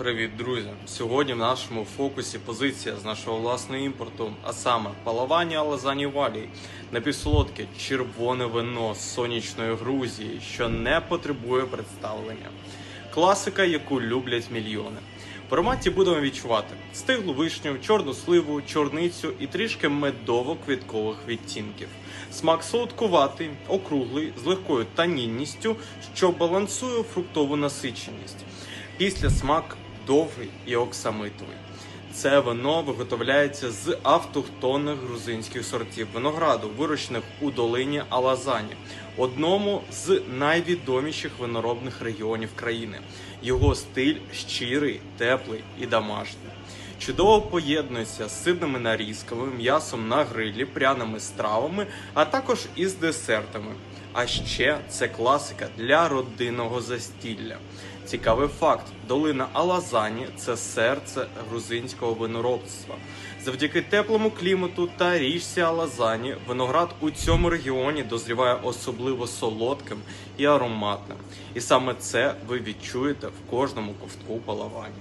Привіт, друзі! Сьогодні в нашому фокусі позиція з нашого власного імпорту, а саме палавання лазані валії, напівсолодке червоне вино з сонячної Грузії, що не потребує представлення. Класика, яку люблять мільйони. В ароматі будемо відчувати стиглу вишню, чорну сливу, чорницю і трішки медово-квіткових відтінків. Смак солодкуватий, округлий, з легкою танінністю, що балансує фруктову насиченість. Після смак довгий і оксамитовий. Це вино виготовляється з автохтонних грузинських сортів винограду, вирощених у долині Алазані, одному з найвідоміших виноробних регіонів країни. Його стиль щирий, теплий і домашній. Чудово поєднується з сирними нарізками, м'ясом на грилі, пряними стравами, а також із десертами. А ще це класика для родинного застілля. Цікавий факт: долина Алазані це серце грузинського виноробства. Завдяки теплому клімату та річці Алазані виноград у цьому регіоні дозріває особливо солодким і ароматним. І саме це ви відчуєте в кожному ковтку палавані.